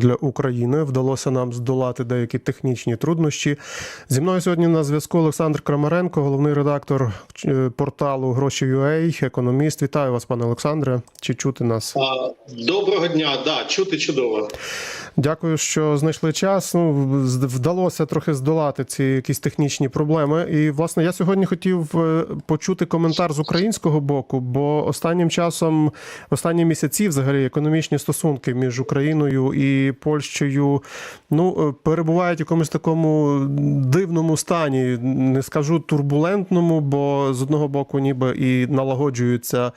для України. Вдалося нам здолати деякі технічні труднощі. Зі мною сьогодні на зв'язку Олександр Крамаренко, головний редактор порталу порталу Гроші.ua, економіст. Вітаю вас, пане Олександре. Чи чути нас? Доброго дня, да, чути чудово. Дякую, що знайшли час. Ну, вдалося трохи здолати ці якісь технічні проблеми. І власне я сьогодні хотів е, почути коментар з українського боку, бо останнім часом, останні місяці, взагалі, економічні стосунки між Україною і Польщею ну е, перебувають в якомусь такому дивному стані. Не скажу турбулентному, бо з одного боку, ніби і налагоджуються.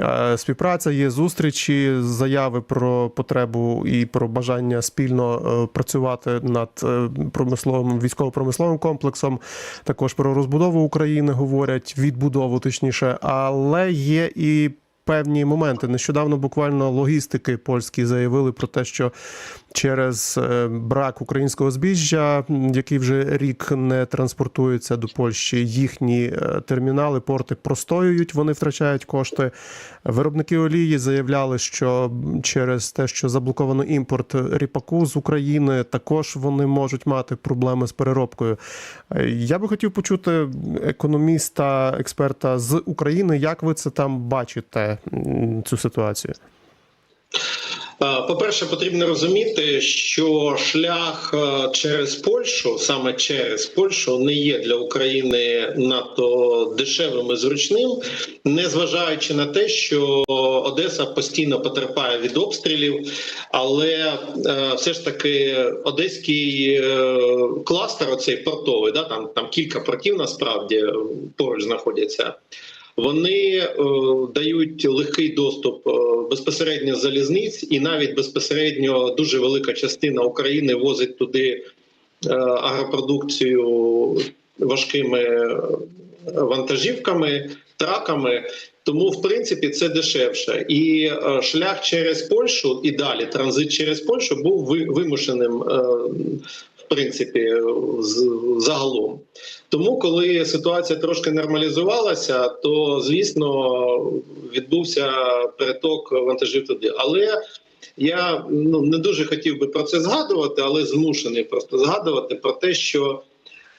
Е, Співпраця є зустрічі, заяви про потребу і про бажання спільно е, працювати над е, промисловим військово-промисловим комплексом. Також про розбудову України говорять, відбудову точніше, але є і. Певні моменти нещодавно буквально логістики польські заявили про те, що через е, брак українського збіжжя, який вже рік не транспортується до Польщі, їхні е, термінали, порти простоюють, вони втрачають кошти. Виробники олії заявляли, що через те, що заблоковано імпорт ріпаку з України, також вони можуть мати проблеми з переробкою. Е, Я би хотів почути економіста, експерта з України. Як ви це там бачите, цю ситуацію? По-перше, потрібно розуміти, що шлях е, через Польщу, саме через Польщу, не є для України надто дешевим і зручним, незважаючи на те, що Одеса постійно потерпає від обстрілів, але е, все ж таки одеський е, кластер, оцей портовий, да, там, там кілька портів насправді е, поруч знаходяться. Вони е, дають легкий доступ е, безпосередньо залізниць, і навіть безпосередньо дуже велика частина України возить туди е, агропродукцію важкими вантажівками, траками. Тому, в принципі, це дешевше. І шлях через Польщу і далі транзит через Польщу був ви- вимушеним, в принципі, загалом. Тому, коли ситуація трошки нормалізувалася, то звісно відбувся переток вантажів туди. Але я ну не дуже хотів би про це згадувати, але змушений просто згадувати про те, що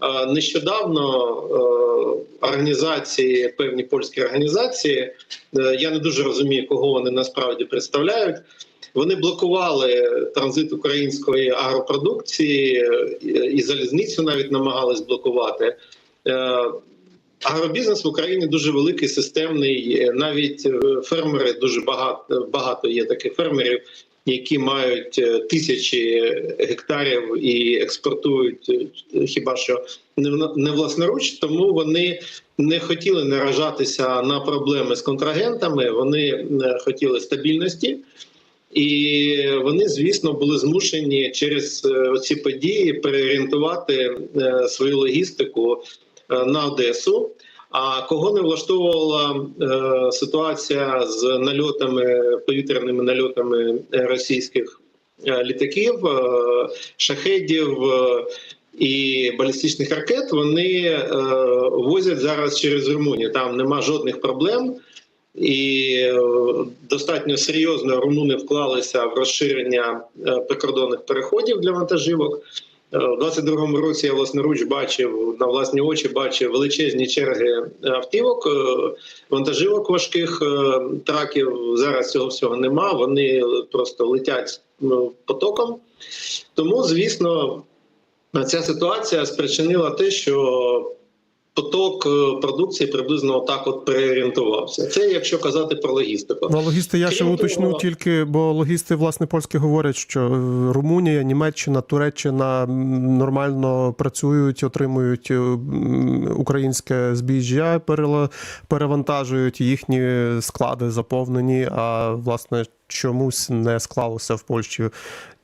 е, нещодавно е, організації, певні польські організації, е, я не дуже розумію, кого вони насправді представляють. Вони блокували транзит української агропродукції е, і залізницю навіть намагались блокувати. Е, Агробізнес в Україні дуже великий, системний. Е, Навіть фермери дуже багато багато є таких фермерів, які мають тисячі гектарів і експортують хіба що не власноруч. Тому вони не хотіли наражатися на проблеми з контрагентами. Вони хотіли стабільності. І вони, звісно, були змушені через е, ці події переорієнтувати е, свою логістику е, на Одесу. А кого не влаштовувала ситуація з нальотами повітряними нальотами російських літаків, шахедів і балістичних ракет, вони возять зараз через Румунію. Там нема жодних проблем. І е, достатньо серйозно румуни вклалися в розширення е, прикордонних переходів для вантажівок. Е, У 22-му році я власноруч бачив на власні очі бачив величезні черги автівок, вантажівок важких траків. Зараз цього всього нема. Вони просто летять ну, потоком. Тому, звісно, ця ситуація спричинила те, що поток е, продукції приблизно отак от переорієнтувався. Це якщо казати про логістику. Ну, логісти, я ще Крім уточню того- тільки, бо логісти, власне, польські говорять, що е, Румунія, Німеччина, Туреччина нормально працюють, отримують е, українське збіжжя, перевантажують їхні склади заповнені. А власне чомусь не склалося в Польщі.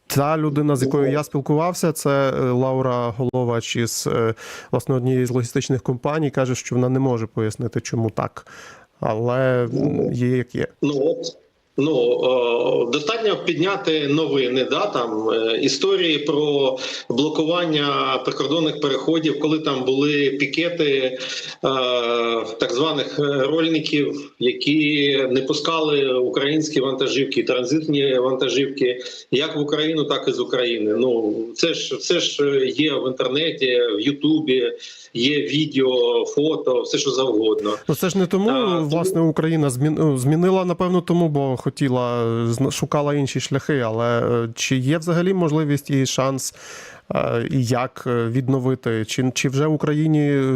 Та людина, з якою я спілкувався, це е, Лаура Головач із е, власне однієї з логістичних компаній, каже, що вона не може пояснити, чому так. Але є як є. Ну от Ну е, достатньо підняти новини, да там е, історії про блокування прикордонних переходів, коли там були пікети е, так званих рольників, які не пускали українські вантажівки, транзитні вантажівки, як в Україну, так і з України. Ну це ж це ж є в інтернеті, в Ютубі, є відео, фото, все що завгодно. Ну це ж не тому, А, власне, Україна ну, змінила, напевно, тому, бо хотіла шукала інші шляхи. Але е, чи є взагалі можливість і шанс, і як е, відновити? Чи, чи вже в Україні е,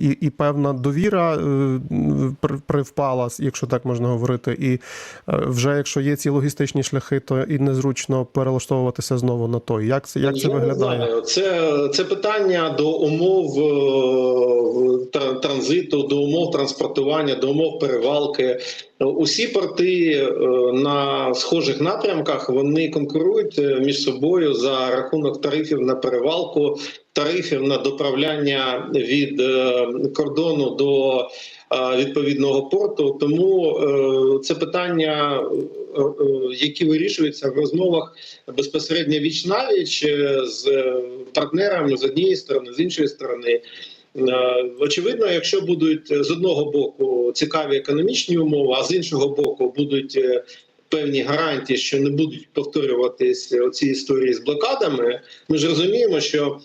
і, і певна довіра е, при- привпала, якщо так можна говорити, і вже якщо є ці логістичні шляхи, то і незручно перелаштовуватися знову на той. Як це як це Я не виглядає? знаю. Це, це питання до умов транзиту, до умов транспортування, до умов перевалки. Усі порти на схожих напрямках вони конкурують між собою за рахунок тарифів на перевалку, тарифів на доправляння від е, кордону до е, відповідного порту. Тому е, це питання, які вирішуються в розмовах безпосередньо віч навіч з партнерами з однієї сторони, з іншої сторони. Очевидно, якщо будуть з одного боку цікаві економічні умови, а з іншого боку будуть певні гарантії, що не будуть повторюватись ці історії з блокадами, ми ж розуміємо, що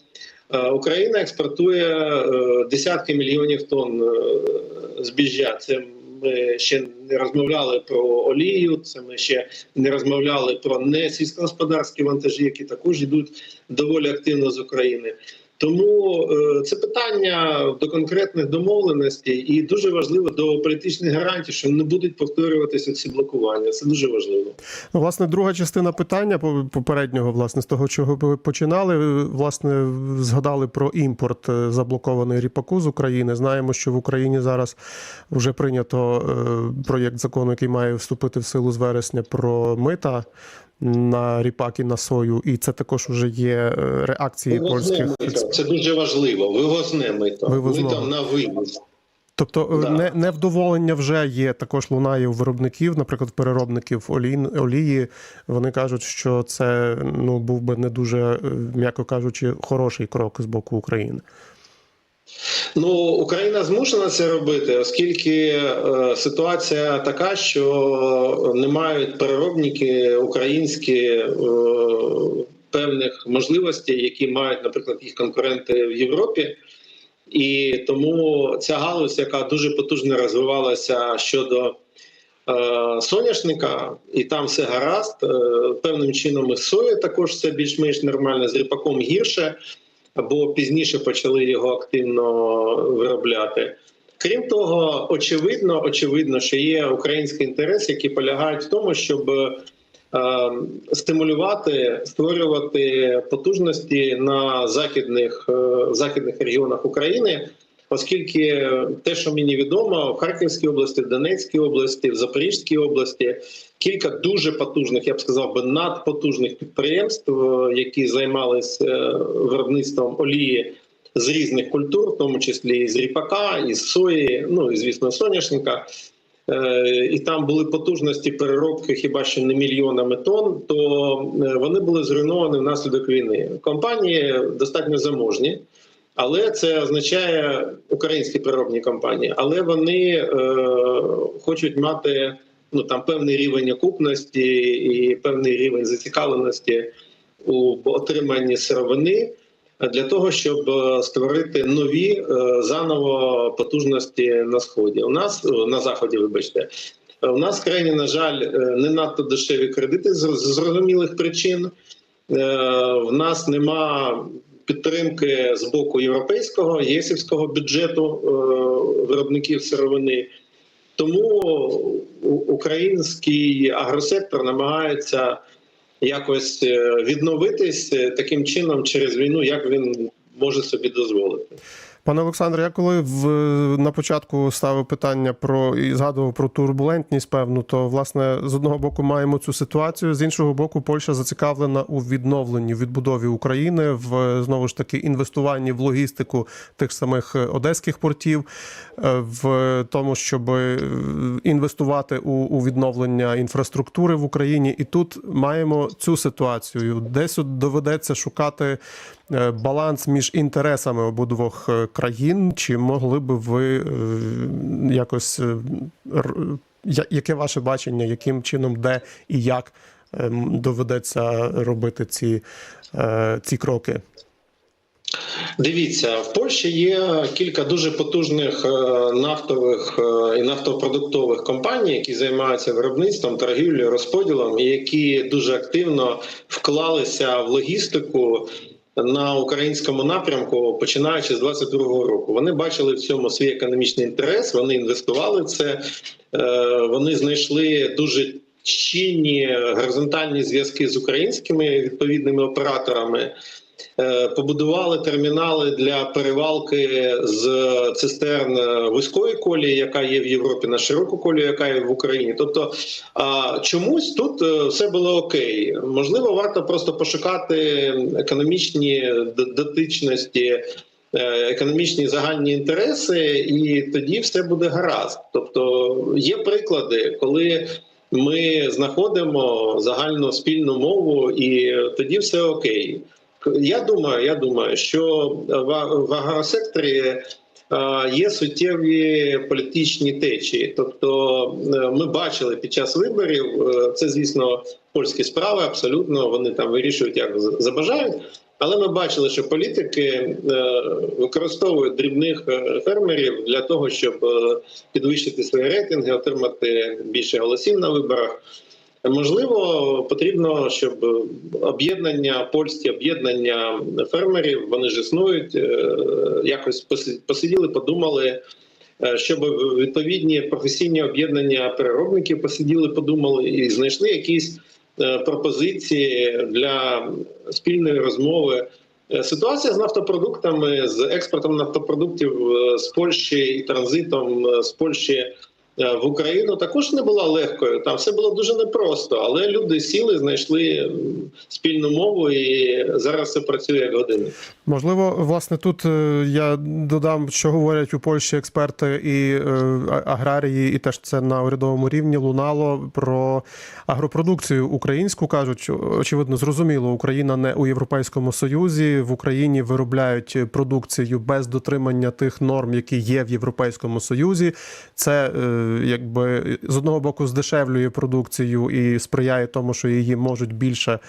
е, Україна експортує е, десятки мільйонів тонн е, збіжжя. Це ми ще не розмовляли про олію. Це ми ще не розмовляли про не сільськогосподарські вантажі, які також йдуть доволі активно з України. Тому е, це питання до конкретних домовленостей, і дуже важливо до політичних гарантій, що не будуть повторюватися ці блокування. Це дуже важливо. Ну, власне, друга частина питання по- попереднього, власне, з того, чого ви починали, власне, згадали про імпорт е, заблокованої ріпаку з України. Знаємо, що в Україні зараз вже прийнято е, проєкт закону, який має вступити в силу з вересня про мита на ріпак і на сою, і це також вже є е, реакції Вивозне польських. мито. Це дуже важливо. Вивозне мито. Вивозного. Мито на вивіз. Тобто Да. не, невдоволення вже є також лунає у виробників, наприклад, переробників олій, олії. Вони кажуть, що це ну був би не дуже, е, м'яко кажучи, хороший крок з боку України. Ну, Україна змушена це робити, оскільки е, ситуація така, що не мають переробники українські е, певних можливостей, які мають, наприклад, їх конкуренти в Європі. І тому ця галузь, яка дуже потужно розвивалася щодо е, соняшника, і там все гаразд. Е, певним чином і сої також все більш-менш нормально, з ріпаком гірше або пізніше почали його активно виробляти. Крім того, очевидно, очевидно, що є український інтерес, який полягає в тому, щоб е, стимулювати, створювати потужності на західних, е, західних регіонах України, оскільки те, що мені відомо, в Харківській області, в Донецькій області, в Запорізькій області кілька дуже потужних, я б сказав би, надпотужних підприємств, е, які займалися е, виробництвом олії з різних культур, в тому числі і з ріпака, і з сої, ну і звісно, соняшника. Е, І там були потужності переробки хіба що не мільйонами тонн, то вони були зруйновані внаслідок війни. Компанії достатньо заможні, але це означає українські переробні компанії, але вони е, хочуть мати ну там певний рівень окупності і певний рівень зацікавленості у отриманні сировини для того, щоб е, створити нові е, заново потужності на сході. У нас на заході, вибачте. У нас в країні, на жаль, е, не надто дешеві кредити з зрозумілих причин. Е, В нас нема підтримки з боку європейського єсівського бюджету е, виробників сировини. Тому український агросектор намагається якось е, відновитись е, таким чином через війну, як він може собі дозволити. Пане Олександре, я коли в на початку ставив питання про і згадував про турбулентність, певну, то власне з одного боку маємо цю ситуацію, з іншого боку, Польща зацікавлена у відновленні відбудові України в знову ж таки інвестуванні в логістику тих самих одеських портів, е, в тому, щоб інвестувати у, у відновлення інфраструктури в Україні. І тут маємо цю ситуацію. Десь доведеться шукати е, баланс між інтересами обидвох е, країн. Чи могли би ви е, якось е, яке ваше бачення, яким чином, де і як ем, доведеться робити ці, е, ці кроки? Дивіться, в Польщі є кілька дуже потужних нафтових і нафтопродуктових компаній, які займаються виробництвом, торгівлею, розподілом, і які дуже активно вклалися в логістику. На українському напрямку, починаючи з 22-го року, вони бачили в цьому свій економічний інтерес. Вони інвестували в це. Е, Вони знайшли дуже чинні горизонтальні зв'язки з українськими відповідними операторами. Е, побудували термінали для перевалки з цистерн вузької колії, яка є в Європі, на широку колію, яка є в Україні. Тобто чомусь тут е, все було окей. Можливо, варто просто пошукати економічні дотичності. е, Економічні загальні інтереси, і тоді все буде гаразд. Тобто є приклади, коли ми знаходимо загальну спільну мову, і тоді все окей. Я думаю, я думаю, що в, агросекторі е, є суттєві політичні течії. Тобто, е, ми бачили під час виборів, е, це звісно польські справи, абсолютно вони там вирішують, як забажають. Але ми бачили, що політики використовують дрібних фермерів для того, щоб підвищити свої рейтинги, отримати більше голосів на виборах. Можливо, потрібно, щоб об'єднання польські об'єднання фермерів вони ж існують. е, Якось посиділи, подумали, е, щоб відповідні професійні об'єднання переробників посиділи, подумали і знайшли якісь е, пропозиції для спільної розмови. Ситуація з нафтопродуктами, з експортом нафтопродуктів з Польщі і транзитом з Польщі в Україну також не була легкою. Там все було дуже непросто, але люди сіли, знайшли спільну мову, і зараз все працює як годинник. Можливо, власне, тут е, я додам, що говорять у Польщі експерти і е, аграрії, і теж це на урядовому рівні лунало про агропродукцію українську. кажуть, очевидно, зрозуміло, Україна не у Європейському Союзі. В Україні виробляють продукцію без дотримання тих норм, які є в Європейському Союзі. Це е, якби з одного боку здешевлює продукцію і сприяє тому, що її можуть більше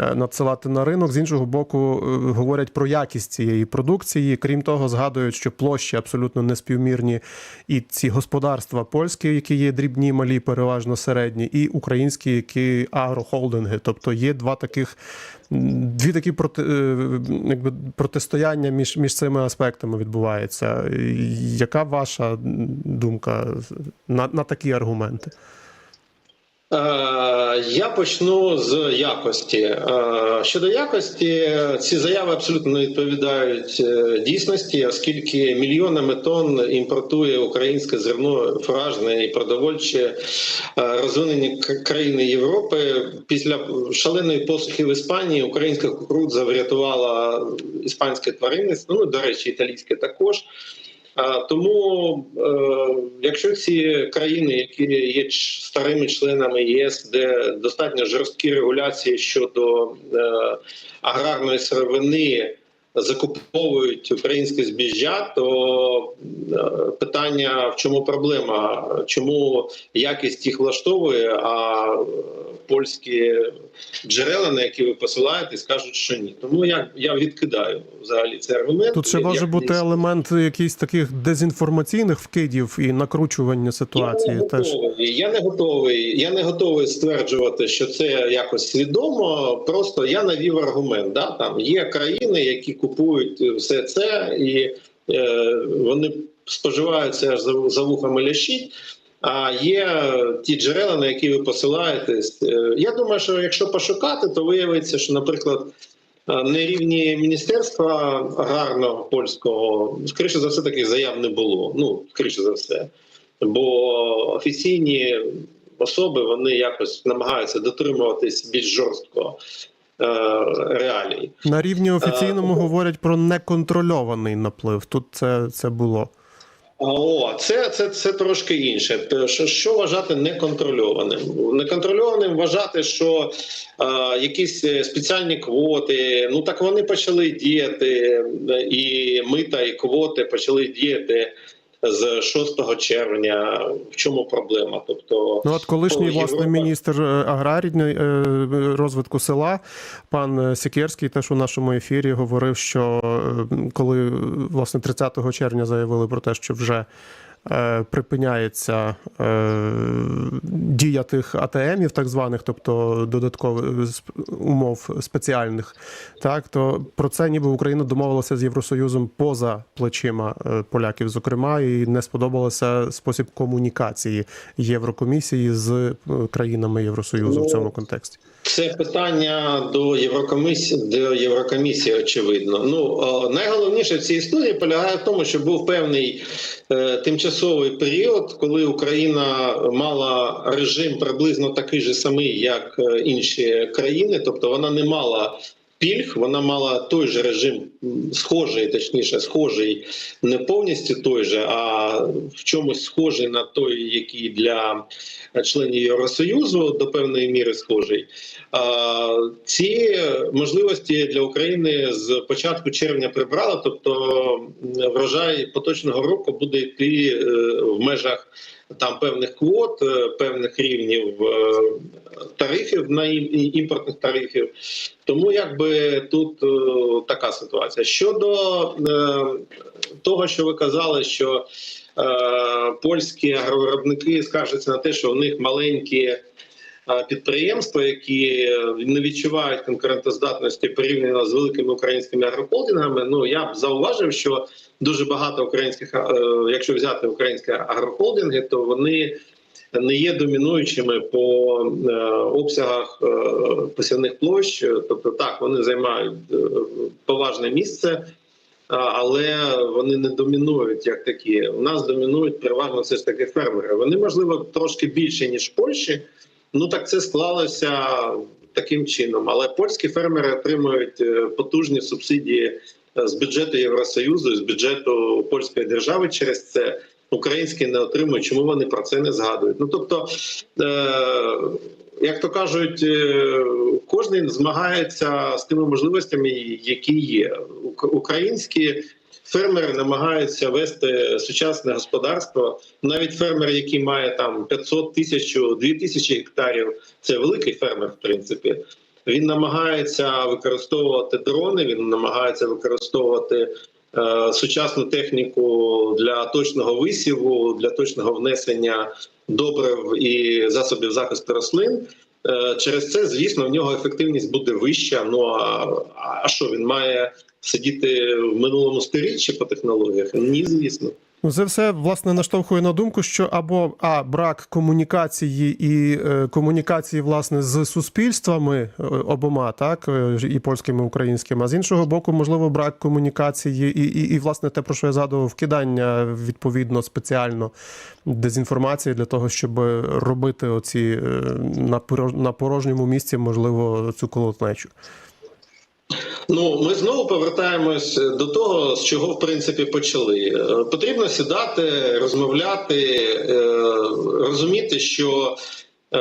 е, надсилати на ринок. З іншого боку, е, говорять про якість цієї продукції. Крім того, згадують, що площі абсолютно неспівмірні і ці господарства польські, які є дрібні, малі, переважно середні, і українські, які агрохолдинги. Тобто є два таких. Дві такі проти, е, якби, протистояння між, між цими аспектами відбувається. Яка ваша думка на, на такі аргументи? Е, Я почну з якості. Е, Щодо якості, ці заяви абсолютно не відповідають е, дійсності, оскільки мільйонами тонн імпортує українське зерно фуражне і продовольче розвинені країни Європи. Після шаленої посухи в Іспанії українська кукурудза врятувала іспанське тваринництво. Ну до речі, італійське також. Тому, е, якщо ці країни, які є старими членами ЄС, де достатньо жорсткі регуляції щодо е, аграрної сировини, закуповують українське збіжжя, то е, питання в чому проблема? Чому якість їх влаштовує, а е, польські джерела, на які ви посилаєте, скажуть, що ні. Тому я, я відкидаю взагалі цей аргумент. Тут ще може не бути елемент якихось таких дезінформаційних вкидів і накручування ситуації. Я не Теж готовий. Я не готовий. Я не готовий стверджувати, що це якось свідомо. Просто я навів аргумент. Да? Там є країни, які купують все це, і е, вони споживаються аж за, за вухами лящить. А є ті джерела, на які ви посилаєтесь. Е, Я думаю, що якщо пошукати, то виявиться, що, наприклад, е, на рівні міністерства аграрного польського, скоріше за все, таких заяв не було. Ну, скоріше за все. Бо офіційні особи вони якось намагаються дотримуватись більш жорстко е, реалій. На рівні офіційному Е, говорять про неконтрольований наплив. Тут це, це було. О, це, це, це трошки інше. Що, що вважати неконтрольованим? Неконтрольованим вважати, що е, якісь е, спеціальні квоти, ну так вони почали діяти, е, і мита, і квоти почали діяти з 6 червня. В чому проблема? Тобто, Ну от колишній Європа- власне міністр е, аграрної е, розвитку села, пан Сікерський, теж у нашому ефірі говорив, що е, коли е, власне 30 червня заявили про те, що вже е, припиняється е, дія тих АТМів, так званих, тобто додаткових умов спеціальних, так то про це ніби Україна домовилася з Євросоюзом поза плечима е, поляків, зокрема, і не сподобалося спосіб комунікації Єврокомісії з е, країнами Євросоюзу в Ну, цьому контексті. Це питання до Єврокомісії до Єврокомісії, очевидно. Ну е, найголовніше в цій історії полягає в тому, що був певний е, тимчасовий період, коли Україна мала режим приблизно такий же самий, як е, інші країни, тобто вона не мала. Пільг вона мала той же режим, схожий, точніше, схожий, не повністю той же, а в чомусь схожий на той, який для членів Євросоюзу до певної міри схожий. Ці можливості для України з початку червня прибрали, тобто врожай поточного року буде йти е, в межах там певних квот, е, певних рівнів е, тарифів на ім- імпортних тарифів. Тому якби тут е, така ситуація. Щодо того, що ви казали, що польські агровиробники скаржаться на те, що в них маленькі підприємства, які не відчувають конкурентоздатності порівняно з великими українськими агрохолдингами. Ну я б зауважив, що дуже багато українських, е, якщо взяти українські агрохолдинги, то вони не є домінуючими по е, обсягах е, посівних площ. Тобто, так вони займають е, поважне місце. Але вони не домінують як такі. У нас домінують переважно все ж таки фермери. Вони можливо трошки більше ніж в Польщі. Ну так це склалося таким чином. Але польські фермери отримують е, потужні субсидії е, з бюджету Євросоюзу, з бюджету польської держави через це. Українські не отримують, чому вони про це не згадують? Ну тобто, е, як то кажуть, е, кожен змагається з тими можливостями, які є. Ук- Українські фермери намагаються вести сучасне господарство. Навіть фермер, який має там 500 тисяч, 2 тисячі гектарів, це великий фермер, в принципі. Він намагається використовувати дрони, він намагається використовувати е, сучасну техніку для точного висіву, для точного внесення добрив і засобів захисту рослин. Е, Через це, звісно, в нього ефективність буде вища. Ну а, а що він має сидіти в минулому сторіччі по технологіях? Ні, звісно. Ну, це все власне наштовхує на думку, що або а брак комунікації і е, комунікації власне з суспільствами е, обома, так е, і польськими, і українськими, а з іншого боку, можливо, брак комунікації і, і, і власне те, про що я згадував, вкидання відповідно спеціально дезінформації для того, щоб робити оці е, на порожньому місці, можливо, цю колотнечу. Ну, ми знову повертаємось до того, з чого в принципі почали. Е, Потрібно сідати, розмовляти, е, розуміти, що е,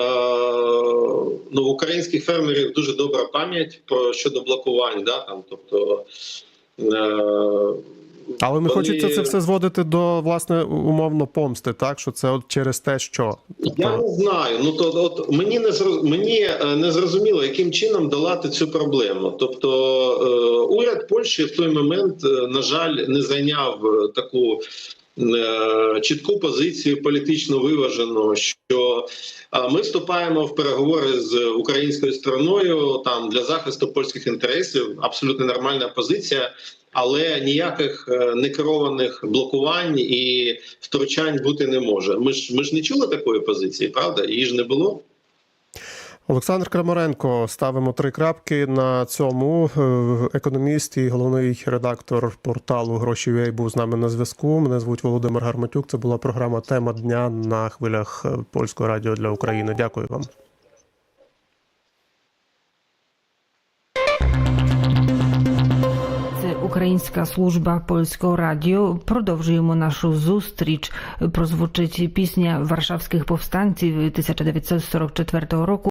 ну, українських фермерів дуже добра пам'ять про щодо блокувань. Да, там, тобто, Але не хочеться це все зводити до власне умовно помсти, так що це от через те, що Я не знаю. Ну то от мені не зроз... мені е, не зрозуміло, яким чином долати цю проблему. Тобто е, уряд Польщі в той момент, е, на жаль, не зайняв е, таку. Чітку позицію політично виважену, що ми вступаємо в переговори з українською стороною там для захисту польських інтересів. Абсолютно нормальна позиція, але ніяких е, некерованих блокувань і втручань бути не може. Ми ж ми ж не чули такої позиції, правда? Її ж не було. Олександр Крамаренко. Ставимо три крапки на цьому. Е, Економіст і головний редактор порталу Гроші.ua був з нами на зв'язку. Мене звуть Володимир Гарматюк. Це була програма Тема дня на хвилях е, польського радіо для України. Дякую вам. Це Українська служба польського радіо. Продовжуємо нашу зустріч. Прозвучить пісня варшавських повстанців 1944 року.